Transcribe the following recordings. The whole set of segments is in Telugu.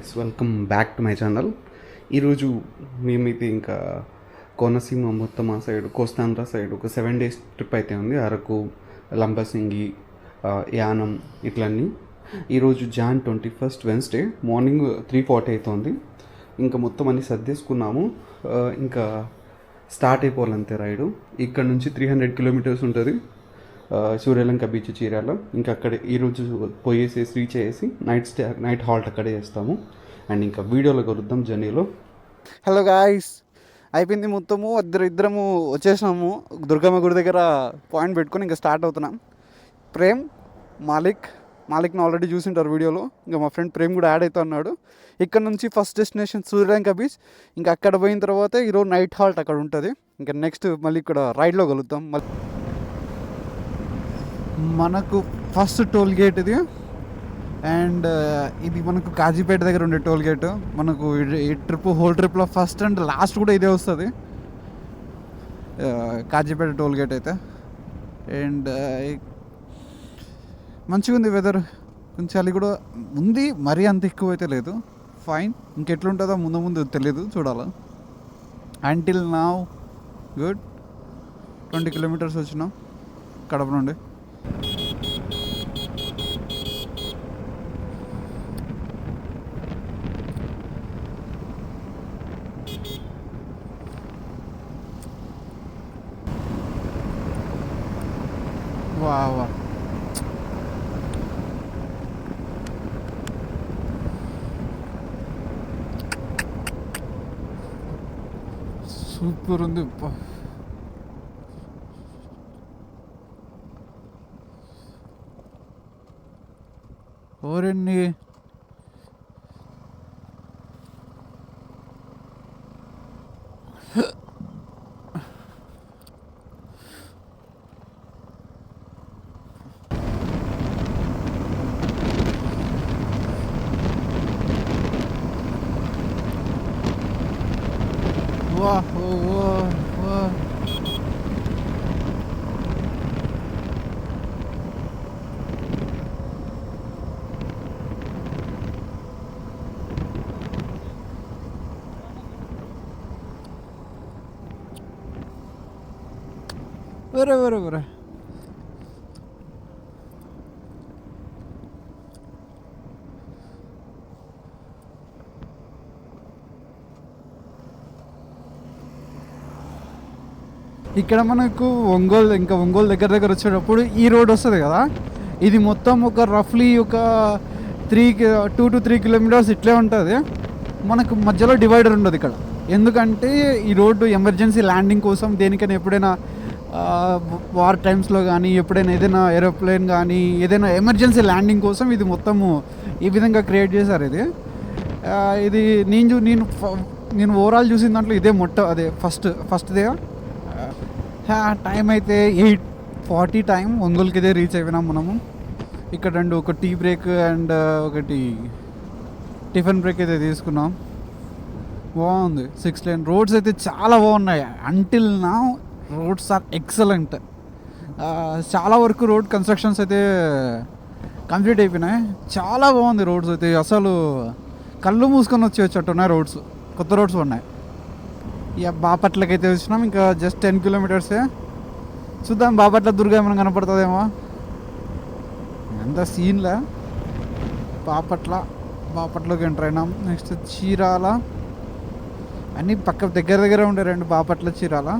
Guys welcome back to my channel ఈరోజు మేమైతే ఇంకా కోనసీమ మొత్తం ఆ సైడ్ కోస్తాంధ్ర సైడ్ ఒక సెవెన్ డేస్ ట్రిప్ అయితే ఉంది. అరకు లంబసింగి యానం ఇట్లన్నీ. ఈరోజు June twenty first Wednesday morning three forty అవుతుంది ఇంకా మొత్తం అన్ని సర్దేసుకున్నాము. ఇంకా స్టార్ట్ అయిపోవాలంతే రైడు. ఇక్కడ నుంచి త్రీ హండ్రెడ్ కిలోమీటర్స్ ఉంటుంది. సూర్యలంక బీచ్ చీరాల. ఇంకా అక్కడ ఈరోజు పోయేసేసి రీచ్ అయ్యేసి నైట్ స్టే నైట్ హాల్ట్ అక్కడే చేస్తాము. అండ్ ఇంకా వీడియోలో కలుద్దాం జర్నీలో. హలో గాయస్ అయిపోయింది మొత్తము. ఇద్దరు ఇద్దరము వచ్చేసినాము. దుర్గమ్మ గుడి దగ్గర పాయింట్ పెట్టుకొని ఇంకా స్టార్ట్ అవుతున్నాం. ప్రేమ్ మాలిక్ మాలిక్ని ఆల్రెడీ చూసింటారు వీడియోలో. ఇంకా మా ఫ్రెండ్ ప్రేమ్ కూడా యాడ్ అవుతా ఉన్నాడు. ఇక్కడ నుంచి ఫస్ట్ డెస్టినేషన్ సూర్యలంక బీచ్ ఇంకా అక్కడ పోయిన తర్వాత ఈరోజు నైట్ హాల్ట్ అక్కడ ఉంటుంది. ఇంకా నెక్స్ట్ మళ్ళీ ఇక్కడ రైడ్లో కలుద్దాం. మళ్ళీ మనకు ఫస్ట్ టోల్ గేట్ ఇది. అండ్ uh, ఇది మనకు కాజీపేట దగ్గర ఉండే టోల్ గేట్ మనకు ఈ- ట్రిప్ హోల్ ట్రిప్లో ఫస్ట్ అండ్ లాస్ట్ కూడా ఇదే వస్తుంది. Uh, కాజీపేట టోల్ గేట్ అయితే. అండ్ uh, మంచిగా ఉంది వెదర్ కొంచెం చలి కూడా ఉంది మరీ అంత ఎక్కువ అయితే లేదు. ఫైన్ ఇంకెట్లుంటుందో ముందు ముందు తెలియదు చూడాలి. Until now good twenty kilometres వచ్చినాం. కడప నుండి. 와와 술 끓는데 og runni వేరే వేరే వేరే ఇక్కడ మనకు ఒంగోలు ఇంకా ఒంగోలు దగ్గర దగ్గర వచ్చేటప్పుడు ఈ రోడ్ వస్తుంది కదా? ఇది మొత్తం ఒక రఫ్లీ ఒక three two to three kilometres ఇట్లే ఉంటుంది. మనకు మధ్యలో డివైడర్ ఉండదు ఇక్కడ. ఎందుకంటే ఈ రోడ్డు ఎమర్జెన్సీ ల్యాండింగ్ కోసం దేనికైనా ఎప్పుడైనా వార్ టైమ్స్లో కానీ ఎప్పుడైనా ఏదైనా ఏరోప్లేన్ కానీ ఏదైనా ఎమర్జెన్సీ ల్యాండింగ్ కోసం ఇది మొత్తము ఈ విధంగా క్రియేట్ చేశారు ఇది. ఇది నేను చూ నేను నేను ఓవరాల్ చూసిన దాంట్లో ఇదే మొట్ట అదే ఫస్ట్ ఫస్ట్దే టైం అయితే ఎయిట్ ఫార్టీ టైం ఒంగోలుకిదే రీచ్ అయిపోయినాం మనము. ఇక్కడ రెండు ఒక టీ బ్రేక్ అండ్ ఒకటి టిఫిన్ బ్రేక్ అయితే తీసుకున్నాం. బాగుంది. సిక్స్ లైన్ రోడ్స్ అయితే చాలా బాగున్నాయి. అంటిల్ నా రోడ్స్ ఆర్ ఎక్సలెంట్ చాలా వరకు రోడ్ కన్స్ట్రక్షన్స్ అయితే కంప్లీట్ అయిపోయినాయి. చాలా బాగుంది రోడ్స్ అయితే. అసలు కళ్ళు మూసుకొని వచ్చి వచ్చేట్టున్నాయి రోడ్స్ కొత్త రోడ్స్ ఉన్నాయి. ఇక బాపట్లకి అయితే వచ్చినాం. ఇంకా జస్ట్ టెన్ కిలోమీటర్సే చూద్దాం బాపట్ల దుర్గ ఏమైనా కనపడుతుందేమో. ఎంత సీన్లే బాపట్ల బాపట్లోకి ఎంటర్ అయినాం. నెక్స్ట్ చీరాల. అన్నీ పక్క దగ్గర దగ్గర ఉండే రెండు బాపట్ల చీరాల.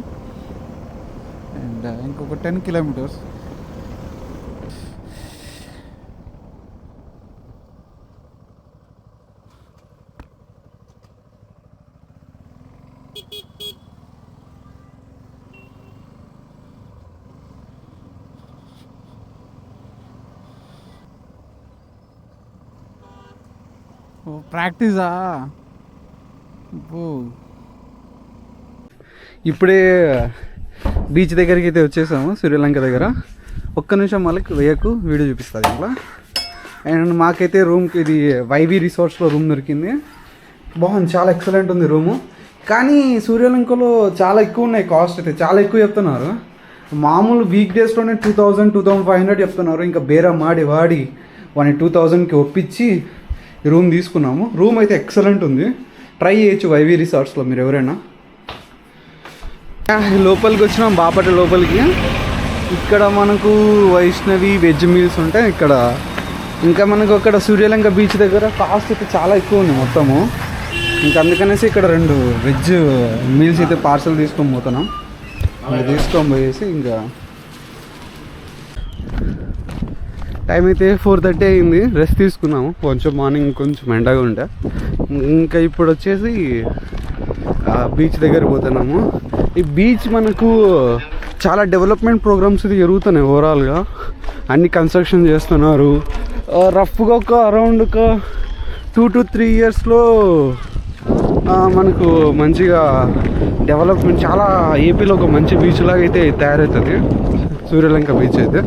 అండ్ uh, ఇంకొక టెన్ కిలోమీటర్స్ ఓ ప్రాక్టీసా? ఓ ఇప్పుడే బీచ్ దగ్గరికి అయితే వచ్చేసాము సూర్యలంక దగ్గర. ఒక్క నిమిషం మళ్ళీ వేయకు వీడియో చూపిస్తుంది ఇంట్లో. అండ్ మాకైతే రూమ్కి ఇది వైవి రిసార్ట్స్లో రూమ్ దొరికింది. బాగుంది చాలా ఎక్సలెంట్ ఉంది రూము. కానీ సూర్యలంకలో చాలా ఎక్కువ ఉన్నాయి కాస్ట్ అయితే చాలా ఎక్కువ చెప్తున్నారు. మామూలు వీక్ డేస్లోనే two thousand two thousand five hundred చెప్తున్నారు. ఇంకా బేరా మాడి వాడి వాడిని టూ థౌజండ్కి ఒప్పించి రూమ్ తీసుకున్నాము. రూమ్ అయితే ఎక్సలెంట్ ఉంది. ట్రై చేయొచ్చు వైవి రిసార్ట్స్లో మీరు ఎవరైనా. లోపలికి వచ్చినాం బాపట లోపలికి. ఇక్కడ మనకు వైష్ణవి వెజ్ మీల్స్ ఉంటాయి ఇక్కడ. ఇంకా మనకు అక్కడ సూర్యలంక బీచ్ దగ్గర కాస్ట్ అయితే చాలా ఎక్కువ ఉంది మొత్తము. ఇంకా అందుకనేసి ఇక్కడ రెండు వెజ్ మీల్స్ అయితే పార్సల్ తీసుకొని పోతున్నాం. ఇంకా తీసుకొని పోయేసి ఇంకా టైం అయితే ఫోర్ థర్టీ అయింది. రెస్ట్ తీసుకున్నాము. కొంచెం మార్నింగ్ కొంచెం ఎండగా ఉంటే. ఇంకా ఇప్పుడు వచ్చేసి బీచ్ దగ్గర పోతున్నాము. ఈ బీచ్ మనకు చాలా డెవలప్మెంట్ ప్రోగ్రామ్స్ ఇది జరుగుతున్నాయి ఓవరాల్గా అన్ని కన్స్ట్రక్షన్ చేస్తున్నారు. రఫ్గా ఒక అరౌండ్ ఒక టూ టు త్రీ ఇయర్స్లో మనకు మంచిగా డెవలప్మెంట్ చాలా ఏపీలో ఒక మంచి బీచ్ లాగా అయితే తయారవుతుంది. సూర్యలంక బీచ్ అయితే.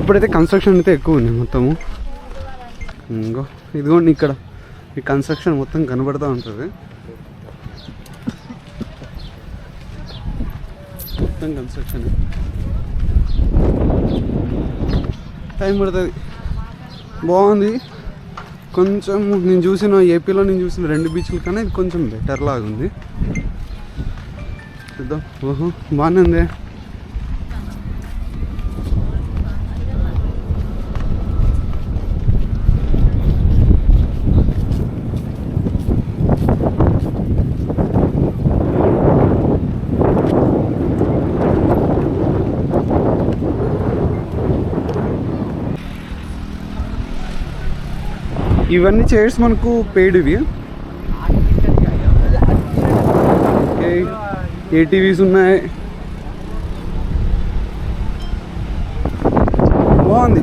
ఇప్పుడైతే కన్స్ట్రక్షన్ అయితే ఎక్కువ ఉంది మొత్తము. ఇంకో ఇదిగోండి ఇక్కడ. ఈ కన్స్ట్రక్షన్ మొత్తం కనబడుతూ ఉంటుంది. మొత్తం కన్స్ట్రక్షన్ టైం పడుతుంది. బాగుంది. కొంచెం నేను చూసిన ఏపీలో నేను చూసిన రెండు బీచ్లు కన్నా ఇది కొంచెం బెటర్ లాగా ఉంది చూద్దాం. ఓహో బాగానే ఉంది. ఇవన్నీ చైర్స్ మనకు పెయిడ్ ఇవి. ఓకే ఏటీవీస్ ఉన్నాయి. బాగుంది.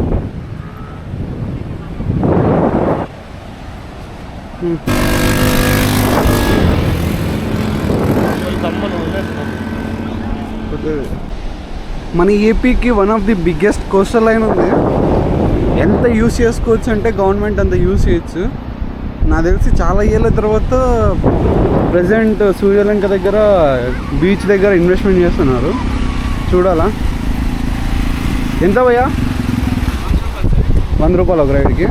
Hmm. మన ఏపీకి one of the biggest coastal line ఉంది. ఎంత యూస్ చేసుకోవచ్చు అంటే గవర్నమెంట్ అంత యూస్ చేయొచ్చు. నాకు తెలిసి చాలా ఏళ్ళ తర్వాత ప్రజెంట్ సూర్యలంక దగ్గర బీచ్ దగ్గర ఇన్వెస్ట్మెంట్ చేస్తున్నారు. చూడాలా? ఎంత భయ్యా? వంద రూపాయలు ఒక రైడ్కి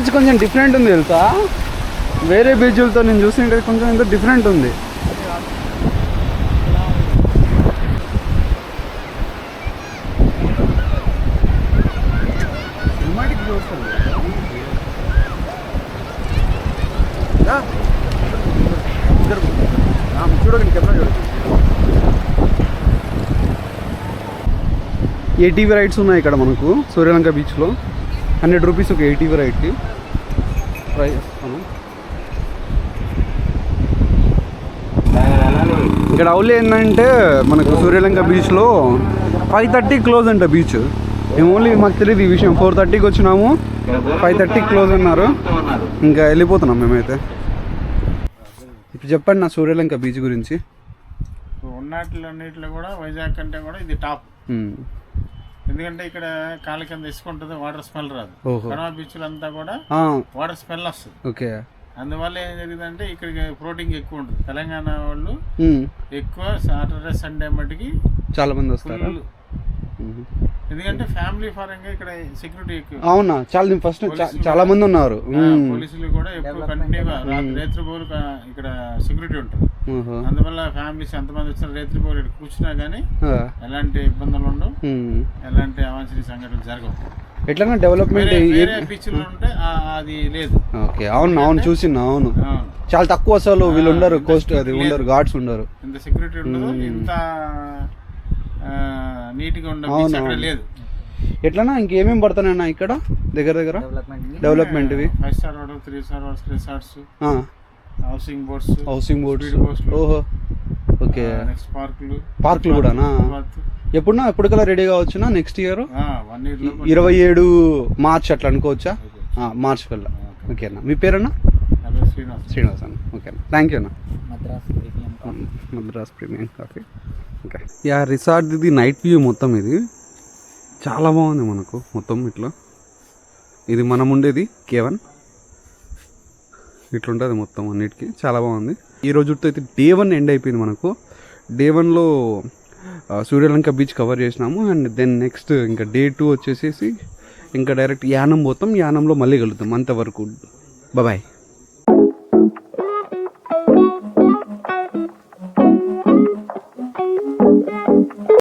బీచ్ కొంచెం డిఫరెంట్ ఉంది తెలుసా? వేరే బీచ్లతో నేను చూసింటే కొంచెం ఎంతో డిఫరెంట్ ఉంది. చూడకండి కెమెరా ఏటీవీ రైడ్స్ ఉన్నాయి ఇక్కడ మనకు? సూర్యలంక బీచ్లో హండ్రెడ్ రూపీస్ ఒక ఏటీవీ రైడ్కి ట్రై చేస్తాను ఇక్కడ అవులే ఏంటంటే మనకు సూర్యలంక బీచ్లో ఫైవ్ థర్టీ క్లోజ్ అంట బీచ్ మేము ఓన్లీ మాకు తెలియదు ఈ విషయం. ఫోర్ థర్టీకి వచ్చినాము. ఫైవ్ థర్టీ క్లోజ్ అన్నారు. ఇంకా వెళ్ళిపోతున్నాం మేమైతే. ఇప్పుడు చెప్పండి నా సూర్యలంక బీచ్ గురించి. ఉన్నట్లన్నిట్లో కూడా వైజాగ్ కంటే కూడా ఇది టాప్. ఎందుకంటే ఇక్కడ కాళ్ళ కింద ఇసుక ఉంటుంది వాటర్ స్మెల్ రాదు కడవ బీచ్లు అంతా కూడా వాటర్ స్మెల్ వస్తుంది. ఓకే. అందువల్ల ఏం జరిగిందంటే ఇక్కడికి ప్రోటీన్ ఎక్కువ ఉంటుంది. తెలంగాణ వాళ్ళు. ఎక్కువ సాటర్డే సండే మటుకి చాలా మంది వస్తారా. ఎందుకంటే ఫ్యామిలీ పరంగా ఇక్కడ సెక్యూరిటీ ఎక్కువ అవునా చాలా ఫస్ట్ చాలా మంది ఉన్నారు. పోలీసులు కూడా ఎక్కువ కంటిన్యూగా రాత్రి పోరు ఇక్కడ సెక్యూరిటీ ఉంటుంది. అందువల్ల ఫ్యామిలీస్ ఎంతమంది వచ్చినా రేత్రి పోరు ఇక్కడ కూర్చున్నా కానీ. ఎలాంటి ఇబ్బందులు ఉండవు. ఎలాంటి అవాంఛనీయ సంఘటనలు జరగవు ఎట్లన్నా డెవలప్మెంట్ ఉంటే అది లేదు ఓకే అవును అవును చూసిన అవును. చాలా తక్కువ అసలు వీళ్ళు ఉండరు కోస్ట్ అది. ఉండరు గార్డ్స్ ఉండరు ఇంత సెక్యూరిటీ ఉండదు. ఇంత నీట్గా ఉండే అవును, బీచ్ అక్కడ అవును. లేదు. ఎట్లన్నా ఇంకేమేమి పడుతున్నాయన్నా ఇక్కడ? దగ్గర దగ్గర? డెవలప్మెంట్ ఇవి five star hotel three star hotels resorts housing boats housing boards. ఓహో. ఓకే. నెక్స్ట్ పార్కులు పార్కులు కూడానా? ఎప్పుడున్నా ఎప్పటికల్లా రెడీ కావచ్చునా నెక్స్ట్ ఇయర్ వన్ ఇయర్లో ఇరవై ఏడు మార్చ్ అట్లా అనుకోవచ్చా? ఆ, మార్చ్ కల్లా. ఓకేనా మీ పేరన్నా? శ్రీనివాస్. శ్రీనివాస్ అన్న. ఓకేనా థ్యాంక్ యూ అన్న. Madras premium coffee. ఇంకా. యా రిసార్ట్ ఇది నైట్ వ్యూ మొత్తం ఇది. చాలా బాగుంది మనకు మొత్తం ఇట్లా. ఇది మనం ఉండేది కేవన్. ఇట్లుంటుంది మొత్తం అన్నిటికీ. చాలా బాగుంది. ఈ రోజుతో అయితే డే వన్ ఎండ్ అయిపోయింది మనకు. డే వన్లో సూర్యలంక బీచ్ కవర్ చేసినాము. అండ్ దెన్ నెక్స్ట్ ఇంకా డే టూ వచ్చేసేసి ఇంకా డైరెక్ట్ యానం పోతాం. యానంలో మళ్ళీ కలుగుతాం అంతవరకు. బాయ్